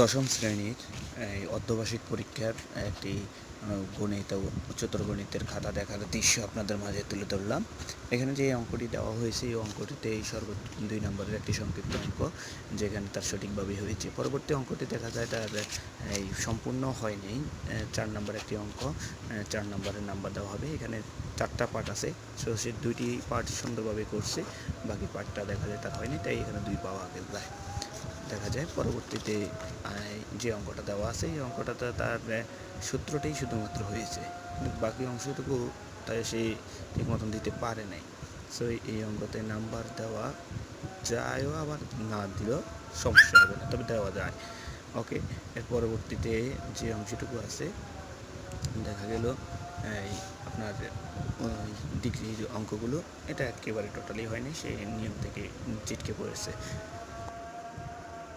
দশম শ্রেণির এই অর্ধবার্ষিক পরীক্ষার একটি গণিত উচ্চতর গণিতের খাতা দেখার দৃশ্য আপনাদের মাঝে তুলে ধরলাম। এখানে যে অঙ্কটি দেওয়া হয়েছে, এই অঙ্কটিতে এই সর্ব দুই নম্বরের একটি সংক্ষিপ্ত অঙ্ক, যেখানে তার সঠিকভাবে হয়েছে। পরবর্তী অঙ্কটি দেখা যায় তার, এই সম্পূর্ণ হয়নি। চার নম্বর একটি অঙ্ক চার নম্বরের নাম্বার দেওয়া হবে। এখানে চারটা পার্ট আছে, সো সে দুইটি পার্ট সুন্দরভাবে করছে, বাকি পার্টটা দেখা যায় তার হয়নি, তাই এখানে দুই পাওয়া যায় দেখা যায়। পরবর্তীতে যে অঙ্কটা দেওয়া আছে, এই অঙ্কটাতে তার সূত্রটাই শুধুমাত্র হয়েছে। বাকি অংশটুকু তাই সে ঠিক মতন দিতে পারে নাই। সো এই অঙ্কতে নাম্বার দেওয়া যায়ও, আবার না দিলেও সমস্যা হবে না। তবে দেওয়া যায়। ওকে এর পরবর্তীতে যে অংশটুকু আছে, দেখা গেল, এই আপনার ডিগ্রির অঙ্কগুলো, এটা একেবারে টোটালি হয়নি। সে নিয়ম থেকে চিটকে পড়েছে।